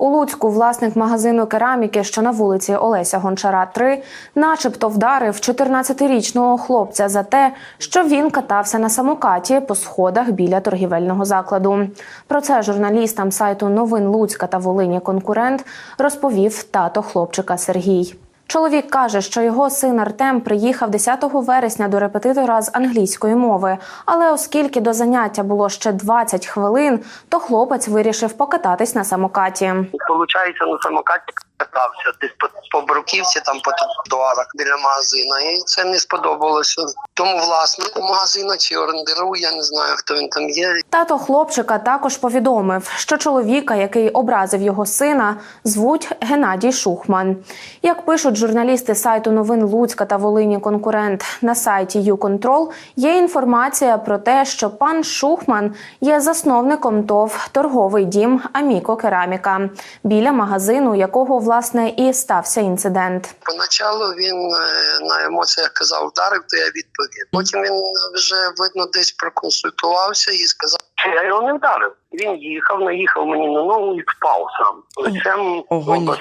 У Луцьку власник магазину кераміки, що на вулиці Олеся Гончара, 3, начебто вдарив 14-річного хлопця за те, що він катався на самокаті по сходах біля торгівельного закладу. Про це журналістам сайту новин Луцька та Волині конкурент розповів тато хлопчика Сергій. Чоловік каже, що його син Артем приїхав 10 вересня до репетитора з англійської мови. Але оскільки до заняття було ще 20 хвилин, то хлопець вирішив покататись на самокаті. Получається, на самокаті катався десь по, по бруківці, там по тротуарах біля магазина. І це не сподобалося. Тому власнику магазину чи орендару, я не знаю, хто він там є. Тато хлопчика також повідомив, що чоловіка, який образив його сина, звуть Геннадій Шухман. Як пишуть журналісти сайту новин Луцька та Волині конкурент на сайті «Юконтрол», є інформація про те, що пан Шухман є засновником ТОВ торговий дім Аміко Кераміка, біля магазину, якого власне і стався інцидент. Поначалу він е, на емоціях казав вдарив, то я відповів. Потім він вже видно десь проконсультувався і сказав, що я його не вдарив. Він їхав, наїхав мені на ногу і впав сам. Лицем Ого.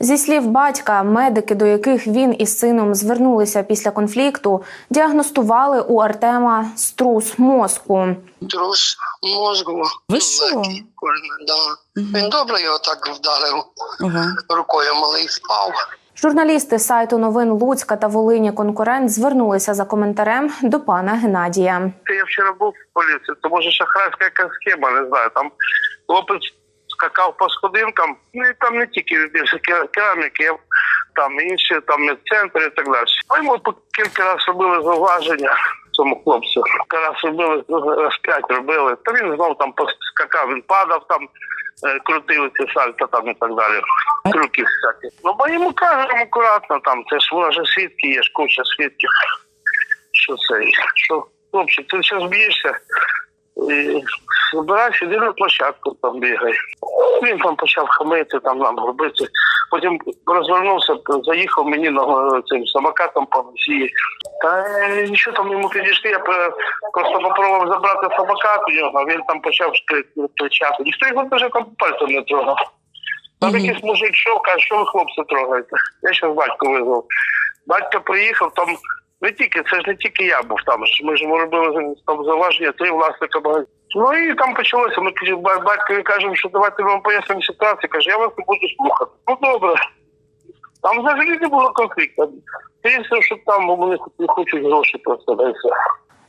Зі слів батька, медики, до яких він із сином звернулися після конфлікту, діагностували у Артема струс мозку. Трус мозку. Ви що? Легкий, да. Він добре його так вдарив Ага. рукою, малий впав. Журналісти сайту новин Луцька та Волині конкурент звернулися за коментарем до пана Геннадія. Я вчора був в поліції, то може шахрайська якась схема, не знаю. Там хлопець скакав по сходинкам, ну і там не тільки кераміки, там інші, там медцентри і так далі. А йому по кілька разів робили зауваження цьому хлопцю. Кілька раз робили, раз п'ять робили. Та він знов там поскакав, він падав там, крутили ці сальто там і так далі. Трюки всякі. Ну, бо йому кажемо акуратно там, це ж може свідки, є ж куча свідків що це, що хлопче, ти зараз б'єшся, і збирайся, іди на площадку там бігай. Він там почав хамити, там нам робити. Потім розвернувся, заїхав мені на цим самокатом по носі. Та е, нічого там йому підійшли, я просто попробував забрати самокат у нього, а він там почав кричати. Ніхто його даже там пальцем не трогав. Там Мгм. якийсь мужик йшов, каже, що ви хлопці трогаєте. Я зараз батько визвав. Батько приїхав, там не тільки, це ж не тільки я був там. Ми ж робили там зауваження, три власника багато. Ну і там почалося. Ми батькові кажемо, що давайте ми вам пояснимо ситуацію. Каже, я вас не буду слухати. Ну добре. Там взагалі не було конфлікту. Тільки, що там вони не хочуть гроші просто да все.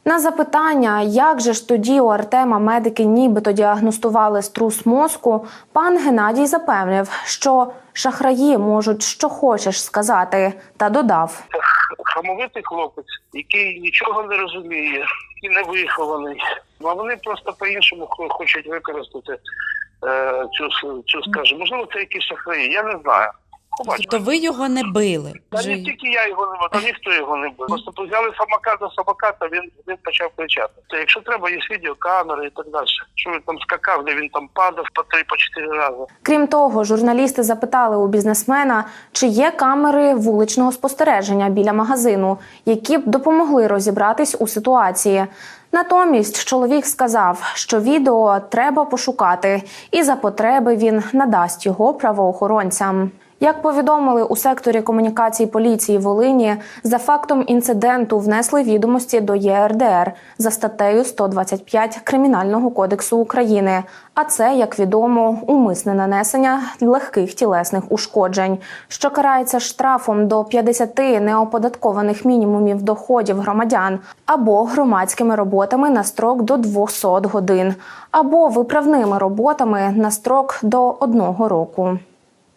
На запитання, як же ж тоді у Артема медики нібито діагностували струс мозку, пан Геннадій запевнив, що шахраї можуть що хочеш сказати, та додав. хамовитий хлопець, який нічого не розуміє і не вихований. Ну, А вони просто по-іншому хо- хочуть використати е, цю, цю скажімо, можливо, це якісь шахраї, я не знаю. Побачимо. Тобто ви його не били. Та Вже... не тільки я його не бив, та ніхто його не бив. Просто взяли самокат за самоката, він, він почав кричати. Та якщо треба, є відеокамери і так далі. Що він там скакав, де він там падав по три, по чотири рази. Крім того, журналісти запитали у бізнесмена, чи є камери вуличного спостереження біля магазину, які б допомогли розібратись у ситуації. Натомість чоловік сказав, що відео треба пошукати, і за потреби він надасть його правоохоронцям. Як повідомили у секторі комунікацій поліції Волині, за фактом інциденту внесли відомості до ЄРДР за статтею 125 Кримінального кодексу України. А це, як відомо, умисне нанесення легких тілесних ушкоджень, що карається штрафом до 50 неоподаткованих мінімумів доходів громадян або громадськими роботами на строк до 200 годин, або виправними роботами на строк до одного року.